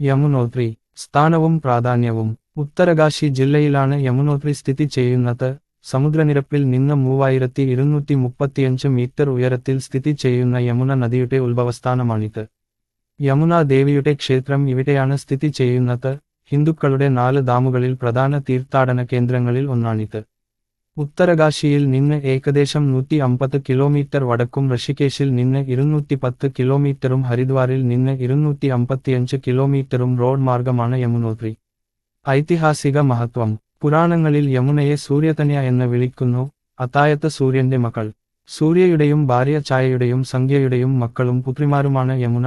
യമുനോത്രി സ്ഥാനവും പ്രാധാന്യവും. ഉത്തരകാശി ജില്ലയിലാണ് യമുനോത്രി സ്ഥിതി ചെയ്യുന്നത്. സമുദ്രനിരപ്പിൽ നിന്ന് മൂവായിരത്തി ഇരുന്നൂറ്റി മുപ്പത്തിയഞ്ച് മീറ്റർ ഉയരത്തിൽ സ്ഥിതി ചെയ്യുന്ന യമുന നദിയുടെ ഉത്ഭവസ്ഥാനമാണിത്. യമുന ദേവിയുടെ ക്ഷേത്രം ഇവിടെയാണ് സ്ഥിതി ചെയ്യുന്നത്. ഹിന്ദുക്കളുടെ നാല് ഡാമുകളിൽ പ്രധാന തീർത്ഥാടന കേന്ദ്രങ്ങളിൽ ഒന്നാണിത്. ഉത്തരകാശിയിൽ നിന്ന് ഏകദേശം നൂറ്റി അമ്പത് കിലോമീറ്റർ വടക്കും ഋഷികേശിൽ നിന്ന് ഇരുന്നൂറ്റി പത്ത് കിലോമീറ്ററും ഹരിദ്വാറിൽ നിന്ന് ഇരുന്നൂറ്റി അമ്പത്തിയഞ്ച് കിലോമീറ്ററും റോഡ് മാർഗമാണ് യമുനോത്രി. ഐതിഹാസിക മഹത്വം. പുരാണങ്ങളിൽ യമുനയെ സൂര്യതന്യ എന്ന് വിളിക്കുന്നു അത്തായത്ത് സൂര്യന്റെ മക്കൾ. സൂര്യയുടെയും ഭാര്യ ഛായയുടെയും സംഖ്യയുടെയും മക്കളും പുത്രിമാരുമാണ് യമുന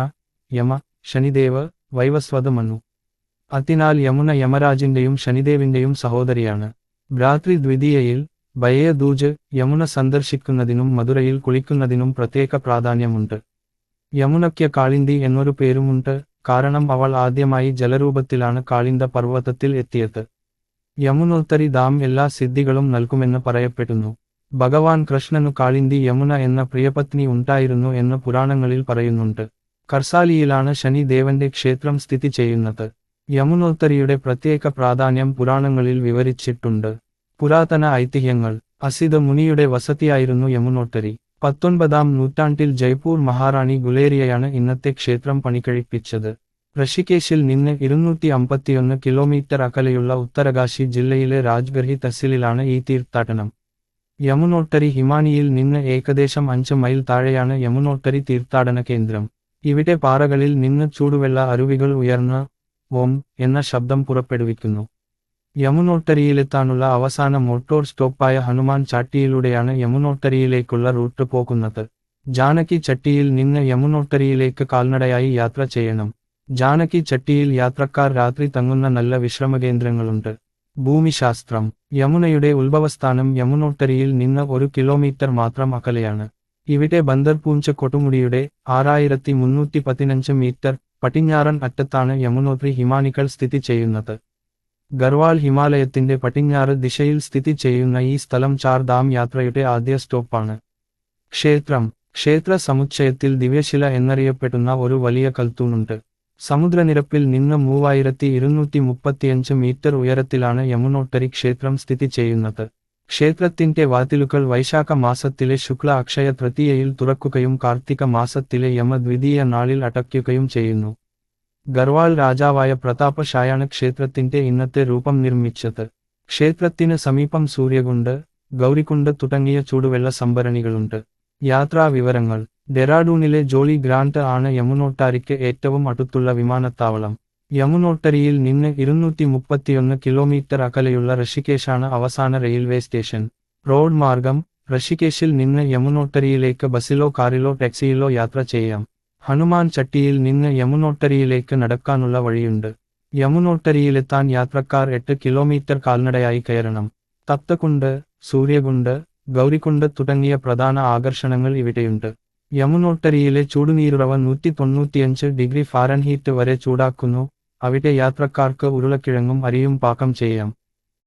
യമ ശനിദേവ് വൈവസ്വത മനു. അതിനാൽ യമുന യമരാജിന്റെയും ശനിദേവിന്റെയും സഹോദരിയാണ്. ഭ്രാതൃ ദ്വിതീയയിൽ ഭയദൂജ് യമുന സന്ദർശിക്കുന്നതിനും മധുരയിൽ കുളിക്കുന്നതിനും പ്രത്യേക പ്രാധാന്യമുണ്ട്. യമുനയ്ക്ക് കാളിന്തി എന്നൊരു പേരുമുണ്ട് കാരണം അവൾ ആദ്യമായി ജലരൂപത്തിലാണ് കാളിന്ത പർവതത്തിൽ എത്തിയത്. യമുനോത്തരി ദാം എല്ലാ സിദ്ധികളും നൽകുമെന്ന് പറയപ്പെടുന്നു. ഭഗവാൻ കൃഷ്ണനു കാളിന്തി യമുന എന്ന പ്രിയപത്നി ഉണ്ടായിരുന്നു എന്ന് പുരാണങ്ങളിൽ പറയുന്നുണ്ട്. കർസാലിയിലാണ് ശനി ദേവന്റെ ക്ഷേത്രം സ്ഥിതി ചെയ്യുന്നത്. യമുനോത്തരിയുടെ പ്രത്യേക പ്രാധാന്യം പുരാണങ്ങളിൽ വിവരിച്ചിട്ടുണ്ട്. പുരാതന ഐതിഹ്യങ്ങൾ. അസിത മുനിയുടെ വസതിയായിരുന്നു യമുനോട്ടരി. പത്തൊൻപതാം നൂറ്റാണ്ടിൽ ജയ്പൂർ മഹാറാണി ഗുലേരിയയാണ് ഇന്നത്തെ ക്ഷേത്രം പണികഴിപ്പിച്ചത്. ഋഷികേശിൽ നിന്ന് ഇരുന്നൂറ്റി അമ്പത്തിയൊന്ന് കിലോമീറ്റർ അകലെയുള്ള ഉത്തരകാശി ജില്ലയിലെ രാജ്ഗർഹി തഹസിലിലാണ് ഈ തീർത്ഥാടനം. യമുനോട്ടരി ഹിമാനിയിൽ നിന്ന് ഏകദേശം അഞ്ച് മൈൽ താഴെയാണ് യമുനോട്ടരി തീർത്ഥാടന കേന്ദ്രം. ഇവിടെ പാറകളിൽ നിന്ന് ചൂടുവെള്ള അരുവികൾ ഉയർന്ന ഓം എന്ന ശബ്ദം പുറപ്പെടുവിക്കുന്നു. യമുനോട്ടരിയിലെത്താനുള്ള അവസാന മോട്ടോർ സ്റ്റോപ്പായ ഹനുമാൻ ചാട്ടിയിലൂടെയാണ് യമുനോട്ടരിയിലേക്കുള്ള റൂട്ട് പോകുന്നത്. ജാനകി ചട്ടിയിൽ നിന്ന് യമുനോട്ടരിയിലേക്ക് കാൽനടയായി യാത്ര ചെയ്യണം. ജാനകി ചട്ടിയിൽ യാത്രക്കാർ രാത്രി തങ്ങുന്ന നല്ല വിശ്രമകേന്ദ്രങ്ങളുണ്ട്. ഭൂമിശാസ്ത്രം. യമുനയുടെ ഉത്ഭവസ്ഥാനം യമുനോട്ടരിയിൽ നിന്ന് ഒരു കിലോമീറ്റർ മാത്രം അകലെയാണ്. ഇവിടെ ബന്ദർപൂഞ്ച കൊട്ടുമുടിയുടെ ആറായിരത്തി മുന്നൂറ്റി പതിനഞ്ച് മീറ്റർ പടിഞ്ഞാറൻ അറ്റത്താണ് യമുനോത്രി ഹിമാനികൾ സ്ഥിതി ചെയ്യുന്നത്. ഗർവാൾ ഹിമാലയത്തിന്റെ പടിഞ്ഞാറ് ദിശയിൽ സ്ഥിതി ചെയ്യുന്ന ഈ സ്ഥലം ചാർ ധാം യാത്രയുടെ ആദ്യ സ്റ്റോപ്പാണ്. ക്ഷേത്രം. ക്ഷേത്ര സമുച്ചയത്തിൽ ദിവ്യശില എന്നറിയപ്പെടുന്ന ഒരു വലിയ കൽത്തൂണുണ്ട്. സമുദ്രനിരപ്പിൽ നിന്ന് മൂവായിരത്തി ഇരുന്നൂറ്റി മുപ്പത്തിയഞ്ച് മീറ്റർ ഉയരത്തിലാണ് യമുനോട്ടരി ക്ഷേത്രം സ്ഥിതി ചെയ്യുന്നത്. ക്ഷേത്രത്തിന്റെ വാതിലുകൾ വൈശാഖ മാസത്തിലെ ശുക്ല അക്ഷയ തൃതീയയിൽ തുറക്കുകയും കാർത്തിക മാസത്തിലെ യമദ്വിതീയ നാളിൽ അടയ്ക്കുകയും ചെയ്യുന്നു. ഗർവാൾ രാജാവായ പ്രതാപശായാണ് ക്ഷേത്രത്തിന്റെ ഇന്നത്തെ രൂപം നിർമ്മിച്ചത്. ക്ഷേത്രത്തിന് സമീപം സൂര്യകുണ്ട് ഗൗരികുണ്ട് തുടങ്ങിയ ചൂടുവെള്ള സംഭരണികളുണ്ട്. യാത്രാ വിവരങ്ങൾ. ഡെറാഡൂണിലെ ജോളി ഗ്രാൻഡ് ആണ് യമുനോട്ടാരിക്ക് ഏറ്റവും അടുത്തുള്ള വിമാനത്താവളം. യമുനോട്ടരിയിൽ നിന്ന് ഇരുന്നൂറ്റി മുപ്പത്തിയൊന്ന് കിലോമീറ്റർ അകലെയുള്ള ഋഷികേശാണ് അവസാന റെയിൽവേ സ്റ്റേഷൻ. റോഡ് മാർഗം. ഋഷികേശിൽ നിന്ന് യമുനോട്ടരിയിലേക്ക് ബസ്സിലോ കാറിലോ ടാക്സിയിലോ യാത്ര ചെയ്യാം. ഹനുമാൻ ചട്ടിയിൽ നിന്ന് യമുനോട്ടരിയിലേക്ക് നടക്കാനുള്ള വഴിയുണ്ട്. യമുനോട്ടരിയിലെത്താൻ യാത്രക്കാർ എട്ട് കിലോമീറ്റർ കാൽനടയായി കയറണം. തത്തകുണ്ട് സൂര്യകുണ്ട് ഗൗരികുണ്ട് തുടങ്ങിയ പ്രധാന ആകർഷണങ്ങൾ ഇവിടെയുണ്ട്. യമുനോട്ടരിയിലെ ചൂടുനീരുറവ നൂറ്റി തൊണ്ണൂറ്റിയഞ്ച് ഡിഗ്രി ഫാരൻഹീറ്റ് വരെ ചൂടാക്കുന്നു. അവിടെ യാത്രക്കാർക്ക് ഉരുളക്കിഴങ്ങും അരിയും പാകം ചെയ്യാം.